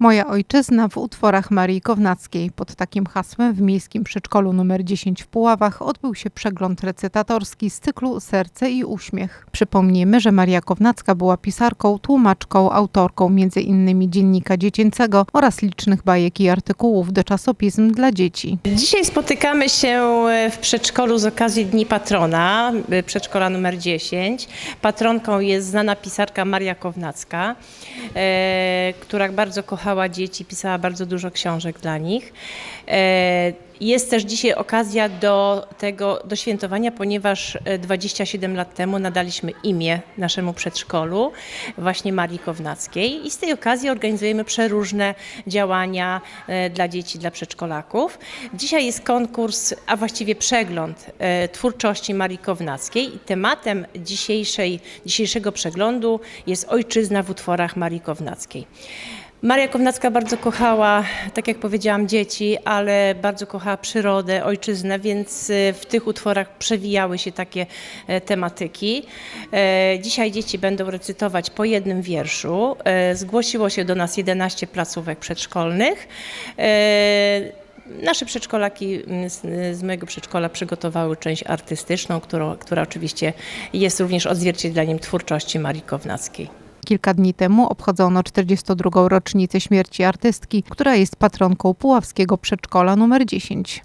Moja ojczyzna w utworach Marii Kownackiej. Pod takim hasłem w miejskim przedszkolu nr 10 w Puławach odbył się przegląd recytatorski z cyklu Serce i Uśmiech. Przypomnijmy, że Maria Kownacka była pisarką, tłumaczką, autorką m.in. dziennika dziecięcego oraz licznych bajek i artykułów do czasopism dla dzieci. Dzisiaj spotykamy się w przedszkolu z okazji Dni Patrona, y, przedszkola numer 10. Patronką jest znana pisarka Maria Kownacka, e, która bardzo kochała dzieci, pisała bardzo dużo książek dla nich. E, jest też dzisiaj okazja do tego, do świętowania, ponieważ e, 27 lat temu nadaliśmy imię naszemu przedszkolu, właśnie Marii Kownackiej i z tej okazji organizujemy przeróżne działania e, dla dzieci, dla przedszkolaków. Dzisiaj jest konkurs, a właściwie przegląd e, twórczości Marii Kownackiej i tematem dzisiejszego przeglądu jest ojczyzna w utworach Marii Kownackiej. Maria Kownacka bardzo kochała, tak jak powiedziałam, dzieci, ale bardzo kochała przyrodę, ojczyznę, więc y, w tych utworach przewijały się takie e, tematyki. E, Dzisiaj dzieci będą recytować po jednym wierszu. E, Zgłosiło się do nas 11 placówek przedszkolnych. Nasze przedszkolaki mm, z, mojego przedszkola przygotowały część artystyczną, którą, która oczywiście jest również odzwierciedleniem twórczości Marii Kownackiej. Kilka dni temu obchodzono 42. rocznicę śmierci artystki, która jest patronką Puławskiego Przedszkola nr 10.